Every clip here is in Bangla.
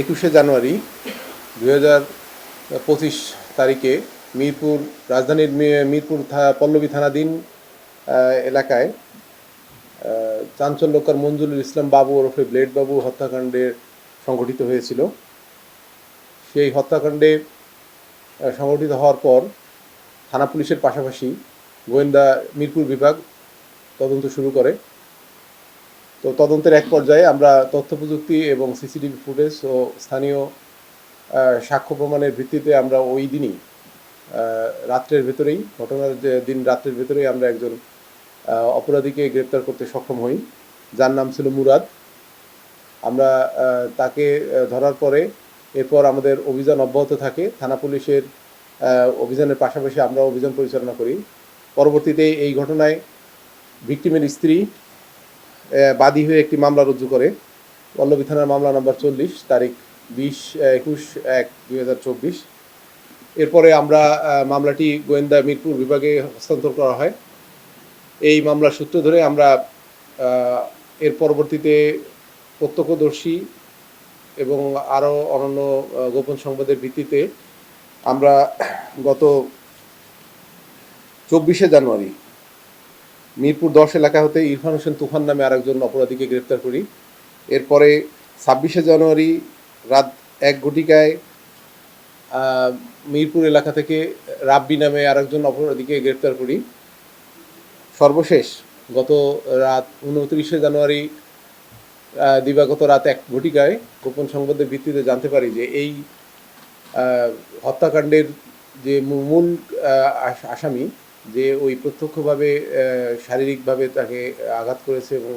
একুশে জানুয়ারি হাজার পঁচিশ তারিখে মিরপুর, রাজধানীর মিরপুর পল্লবী থানাধীন এলাকায় চাঞ্চল্যকর মঞ্জুরুল ইসলাম বাবু ওরফে ব্লেড বাবু হত্যাকাণ্ডে সংঘটিত হয়েছিল। সেই হত্যাকাণ্ডে সংঘটিত হওয়ার পর থানা পুলিশের পাশাপাশি গোয়েন্দা মিরপুর বিভাগ তদন্ত শুরু করে। তো তদন্তের এক পর্যায়ে আমরা তথ্য প্রযুক্তি এবং সিসিটিভি ফুটেজ ও স্থানীয় সাক্ষ্য প্রমাণের ভিত্তিতে আমরা ওই দিনই রাত্রের ভেতরেই, ঘটনার যে দিন রাত্রের ভেতরেই আমরা একজন অপরাধীকে গ্রেপ্তার করতে সক্ষম হই। যার নাম ছিল মুরাদ। আমরা তাকে ধরার পরে এরপর আমাদের অভিযান অব্যাহত থাকে। থানা পুলিশের অভিযানের পাশাপাশি আমরা অভিযান পরিচালনা করি। পরবর্তীতে এই ঘটনায় ভিকটিমের স্ত্রী বাদী হয়ে একটি মামলা রুজু করে। পল্লবী থানার মামলা নম্বর চল্লিশ, তারিখ বিশ একুশ এক দুই হাজার চব্বিশ। এরপরে আমরা মামলাটি গোয়েন্দা মিরপুর বিভাগে হস্তান্তর করা হয়। এই মামলার সূত্র ধরে আমরা এর পরবর্তীতে প্রত্যক্ষদর্শী এবং আরও অন্যান্য গোপন সংবাদের ভিত্তিতে আমরা গত চব্বিশে জানুয়ারি মিরপুর দশ এলাকা হতে ইরফান হোসেন তুফান নামে আরেকজন অপরাধীকে গ্রেপ্তার করি। এরপরে ছাব্বিশে জানুয়ারি রাত এক ঘটিকায় মিরপুর এলাকা থেকে রাব্বি নামে আরেকজন অপরাধীকে গ্রেপ্তার করি। সর্বশেষ গত রাত উনত্রিশে জানুয়ারি দিবাগত রাত এক ঘটিকায় গোপন সংবাদের ভিত্তিতে জানতে পারি যে এই হত্যাকাণ্ডের যে মূল আস- আসামি যে ওই প্রত্যক্ষভাবে শারীরিকভাবে তাকে আঘাত করেছে এবং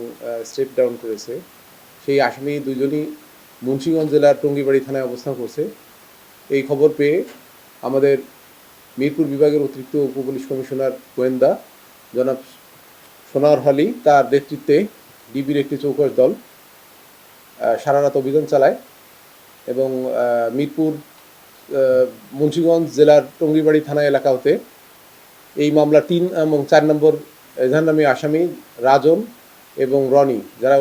স্টেপ ডাউন করেছে। সেই আসামি দুজনই মুন্সিগঞ্জ জেলার টঙ্গিবাড়ি থানায় অবস্থান করছে। এই খবর পেয়ে আমাদের মিরপুর বিভাগের অতিরিক্ত উপপুলিশ কমিশনার গোয়েন্দা জনাব সোনার হলি তার নেতৃত্বে ডিবির একটি চৌকস দল আহ, সারা রাত অভিযান চালায় এবং মিরপুর মুন্সিগঞ্জ জেলার টঙ্গিবাড়ি থানা এলাকা হতে এই মামলা তিন এবং চার নম্বর এজাহার নামী আসামি রাজন এবং রনি, যারা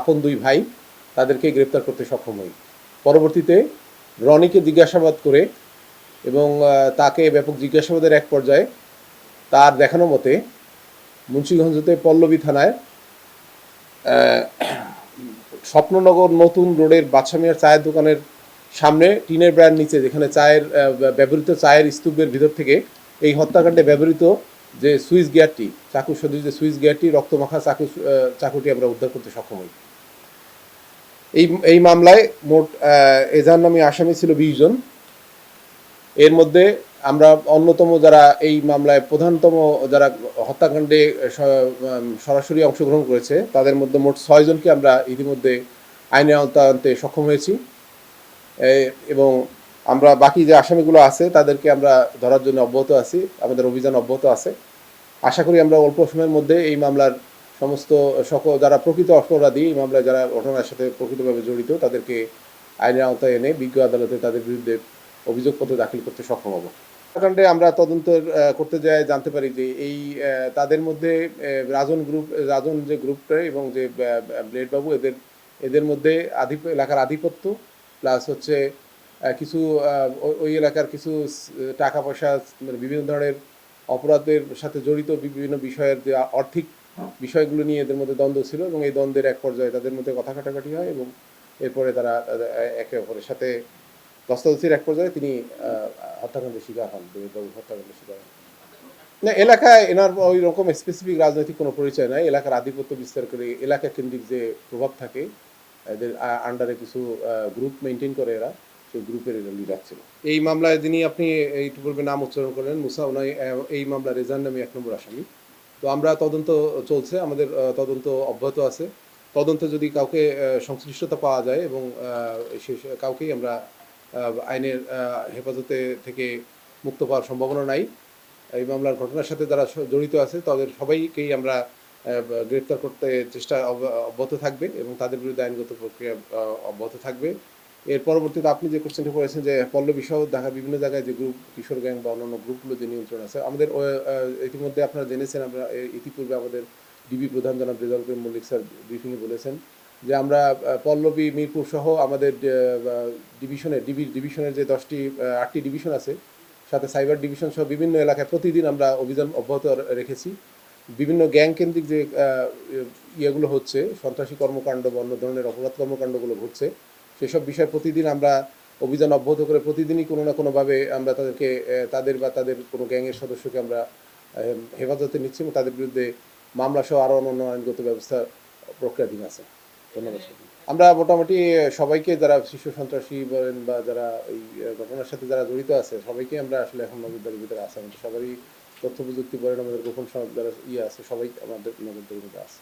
আপন দুই ভাই, তাদেরকে গ্রেপ্তার করতে সক্ষম হই। পরবর্তীতে রনিকে জিজ্ঞাসাবাদ করে এবং তাকে ব্যাপক জিজ্ঞাসাবাদের এক পর্যায়ে তার দেখানো মতে মুন্সিগঞ্জতে পল্লবী থানায় স্বপ্ননগর নতুন রোডের বাদশামিয়ার চায়ের দোকানের সামনে টিনের ব্র্যান্ড নিচে, যেখানে চায়ের ব্যবহৃত চায়ের স্তূপের ভিতর থেকে এই হত্যাকাণ্ডে ব্যবহৃত যে সুইচ গিয়ারটি, চাকু সদৃশ যে সুইচ গিয়ারটি, রক্তমাখা চাকু চাকুটি আমরা উদ্ধার করতে সক্ষম হই। এই এই মামলায় মোট এজাহার নামে আসামি ছিল বিশ জন। এর মধ্যে আমরা অন্যতম যারা এই মামলায় প্রধানতম যারা হত্যাকাণ্ডে সরাসরি অংশগ্রহণ করেছে, তাদের মধ্যে মোট ছয়জনকে আমরা ইতিমধ্যে আইনে আওতায় আনতে সক্ষম হয়েছি। এবং আমরা বাকি যে আসামিগুলো আছে, তাদেরকে আমরা ধরার জন্য অব্যাহত আছি, আমাদের অভিযান অব্যাহত আছে। আশা করি আমরা অল্প সময়ের মধ্যে এই মামলার সমস্ত সকল, যারা প্রকৃত অপরাধী, এই মামলায় যারা ঘটনার সাথে প্রকৃতভাবে জড়িত, তাদেরকে আইনের আওতায় এনে বিজ্ঞ আদালতে তাদের বিরুদ্ধে অভিযোগপত্র দাখিল করতে সক্ষম হব। হত্যাকাণ্ডে আমরা তদন্ত করতে যাই, জানতে পারি যে এই তাদের মধ্যে রাজন গ্রুপ, রাজন যে গ্রুপটা এবং যে ব্লেডবাবু, এদের এদের মধ্যে আধিপ, এলাকার আধিপত্য, প্লাস হচ্ছে কিছু ওই- এলাকার কিছু টাকা পয়সা মানে বিভিন্ন ধরনের অপরাধের সাথে জড়িত বিভিন্ন বিষয়ের যে আর্থিক বিষয়গুলো নিয়ে এদের মধ্যে দ্বন্দ্ব ছিল এবং এই দ্বন্দ্বের এক পর্যায়ে তাদের মধ্যে কথা কাটাকাটি হয় এবং এরপরে তারা একে অপরের সাথে দস্তাদস্তির এক পর্যায়ে তিনি হত্যাকাণ্ডের শিকার হন দেবেশবাবু হত্যাকাণ্ডের শিকার হন। না, এলাকায় এনার ওই রকম স্পেসিফিক রাজনৈতিক কোনো পরিচয় নাই, এলাকার আধিপত্য বিস্তার করে এলাকা কেন্দ্রিক যে প্রভাব থাকে, এদের আন্ডারে কিছু গ্রুপ মেনটেন করে এরা। সেই গ্রুপের লিডার ছিল। এই মামলায় যিনি আপনি এইটু পূর্বে নাম উচ্চারণ করলেন মুসা আহ, এই মামলা রেজান নামে এক নম্বর আসামি। তো আমরা তদন্ত চলছে আমাদের তদন্ত অব্যাহত আছে। তদন্তে যদি কাউকে সংশ্লিষ্টতা পাওয়া যায় এবং কাউকেই আমরা আইনের হেফাজতে থেকে মুক্ত পাওয়ার সম্ভাবনা নাই। এই মামলার ঘটনার সাথে যারা জড়িত আছে তাদের সবাইকেই আমরা গ্রেপ্তার করতে চেষ্টা অব- অব্যাহত থাকবে এবং তাদের বিরুদ্ধে আইনগত প্রক্রিয়া অব্যাহত থাকবে। এর পরবর্তীতে আপনি যে কোশ্চেনটা করেছেন যে পল্লবী সহ ঢাকা বিভিন্ন জায়গায় যে গ্রুপ কিশোর গ্যাং বা অন্যান্য গ্রুপগুলো যে নিয়ন্ত্রণ আছে, আমাদের ইতিমধ্যে আপনারা জেনেছেন, আমরা ইতিপূর্বে আমাদের ডিবি প্রধান জনাব রেজাউল করিম মল্লিক স্যার ব্রিফিংয়ে বলেছেন যে আমরা পল্লবী, মিরপুর সহ আমাদের ডিভিশনের ডিবি ডিভিশনের যে দশটি আটটি ডিভিশন আছে, সাথে সাইবার ডিভিশন সহ বিভিন্ন এলাকায় প্রতিদিন আমরা অভিযান অব্যাহত রেখেছি। বিভিন্ন গ্যাং কেন্দ্রিক যে ইয়েগুলো হচ্ছে, সন্ত্রাসী কর্মকাণ্ড বা অন্য ধরনের অপরাধ কর্মকাণ্ডগুলো ঘটছে সেসব বিষয়ে প্রতিদিন আমরা অভিযান অব্যাহত করে প্রতিদিনই কোনো না কোনোভাবে আমরা তাদেরকে তাদের বা তাদের কোনো গ্যাংয়ের সদস্যকে আমরা হেফাজতে নিচ্ছি এবং তাদের বিরুদ্ধে মামলা সহ আরও অন্যান্য আইনগত ব্যবস্থা প্রক্রিয়াধীন আছে। ধন্যবাদ আমরা মোটামুটি সবাইকে যারা শিশু সন্ত্রাসী বলেন বা যারা এই ঘটনার সাথে যারা জড়িত আছে, সবাইকে আমরা আসলে এখন নজরদারির ভিতরে আছে। আমাদের সবারই তথ্য প্রযুক্তি বলেন, আমাদের গোপন সমাজ যারা ইয়ে আছে, সবাই আমাদের নজরদারির ভিতরে আছে।